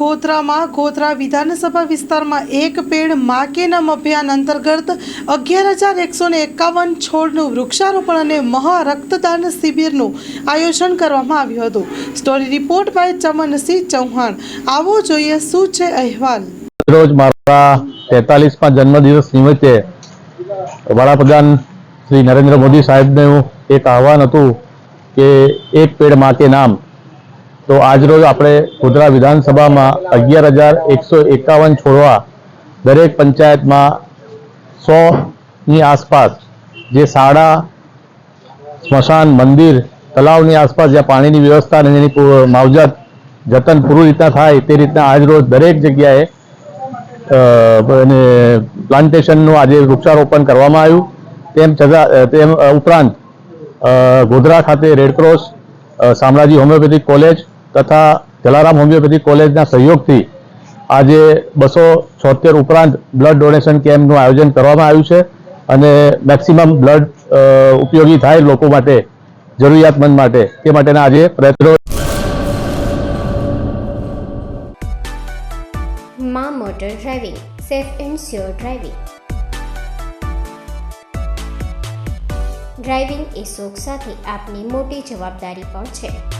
ગોધરામાં ગોધરા વિધાનસભા વિસ્તારમાં એક પેડ માકેનમ અભિયાન અંતર્ગત અગિયાર હજાર એકસો ને એકાવન છોડનું વૃક્ષારોપણ અને મહા રક્તદાન શિબિરનું આયોજન કરવામાં આવ્યું હતું. Story report by Chamansinh Chauhan. આવો જોઈએ શું છે અહેવાલ. રોજ મારા તેતાલીસમાં જન્મદિવસ નિમિત્તે વડાપ્રધાન શ્રી નરેન્દ્ર મોદી સાહેબનું એક આહવાન હતું કે એક પેડ માકે નામ તો આજરોજ આપણે ગોધરા વિધાનસભામાં અગિયાર હજાર એકસો એકાવન છોડવા દરેક પંચાયતમાં સોની આસપાસ જે શાળા, સ્મશાન, મંદિર તલાવની આસપાસ જ્યાં પાણીની વ્યવસ્થા અને એની માવજત, જતન પૂરી રીતના થાય તે રીતના આજરોજ દરેક જગ્યાએ અને પ્લાન્ટેશનનું આજે વૃક્ષારોપણ કરવામાં આવ્યું. તેમ છતાં તેમ ઉપરાંત ગોધરા ખાતે રેડક્રોસ શામળાજી હોમિયોપેથિક કોલેજ તથા જલારામ હોમિયોપેથી કોલેજના સહયોગથી આજે બસો છોતેર ઉપરાંત બ્લડ ડોનેશન કેમ્પનું આયોજન કરવામાં આવ્યું છે અને મેક્સિમમ બ્લડ ઉપયોગી થાય લોકો માટે, જરૂરિયાતમંદ માટે તે માટેના આજે પ્રયત્નો માં ડ્રાઇવિંગ એ શોખ સાથે આપની મોટી જવાબદારી પણ છે.